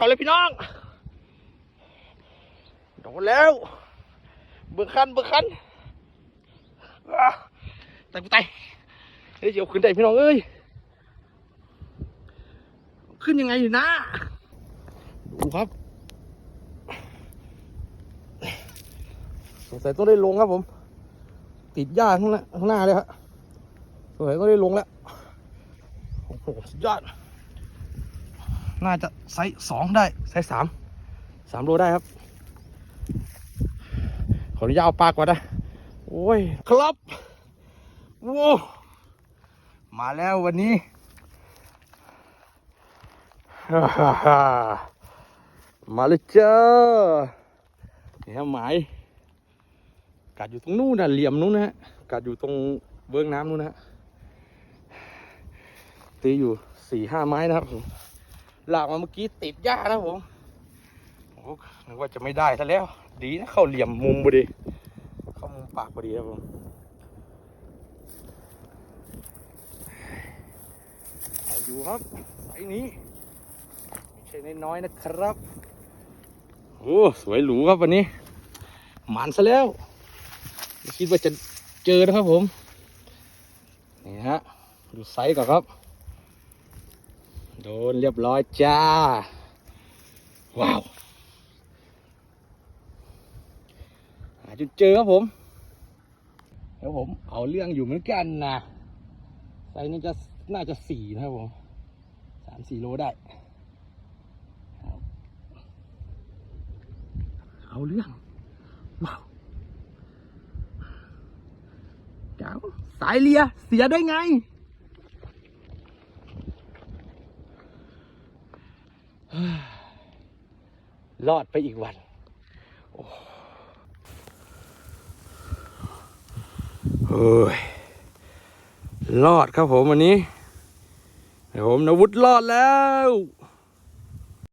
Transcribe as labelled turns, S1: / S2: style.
S1: เอาเลยพี่น้อง โดนแล้วเบิกคันเบิกคันอะตายกูตายเฮ้ยเดี๋ยวขึ้นได้พี่น้องเอ้ย ขึ้นยังไงอยู่นะ ดูครับสงสัยต้องได้ลงครับผม ติดหญ้าข้างหน้าข้างหน้าเลยครับสงสัยต้องได้ลงแล้วโอ้โหสุดยอด น่าจะไซส์สองได้ ไซส์สามสามโลได้ครับ ขออนุญาตเอาปลากก่อนนะ โอ้ย ครับโว้มาแล้ววันนี้ฮ่าฮ่าฮ่ามาเลยเจ้านี่ครับหมายกัดอยู่ตรงนู้นนะเหลี่ยมนู้นนะฮะกัดอยู่ตรงเบื้องน้ำนู้นนะฮะตีอยู่สี่ห้าไม้นะครับผม ลากมาเมื่อกี้ติดหญ้านะผมโอ้นึกว่าจะไม่ได้ซะแล้ว ดีนะเข้าเหลี่ยมมุมพอดี เข้ามุมปากพอดีครับผมอยู่ครับไอ้นี้ไม่ใช่น้อยๆนะครับโอ้สวยหรูครับวันนี้หมันซะแล้วไม่คิดว่าจะเจอนะครับผม นี่ฮะ ดูไซส์ก่อนครับ นเรียบร้อยจ้า ว้าวหาจุดเจอครับผมแล้วผมเอาเรื่องอยู่เหมือนกันนะไซส์นี้จะน่าจะสี่นะครับผมสามสี่โลได้เอาเรื่องว้าวเจ้าสายเลียเสียได้ไง รอดไปอีกวันโอ้เฮ้ยรอดครับผมวันนี้ผมนวุฒิรอดแล้ว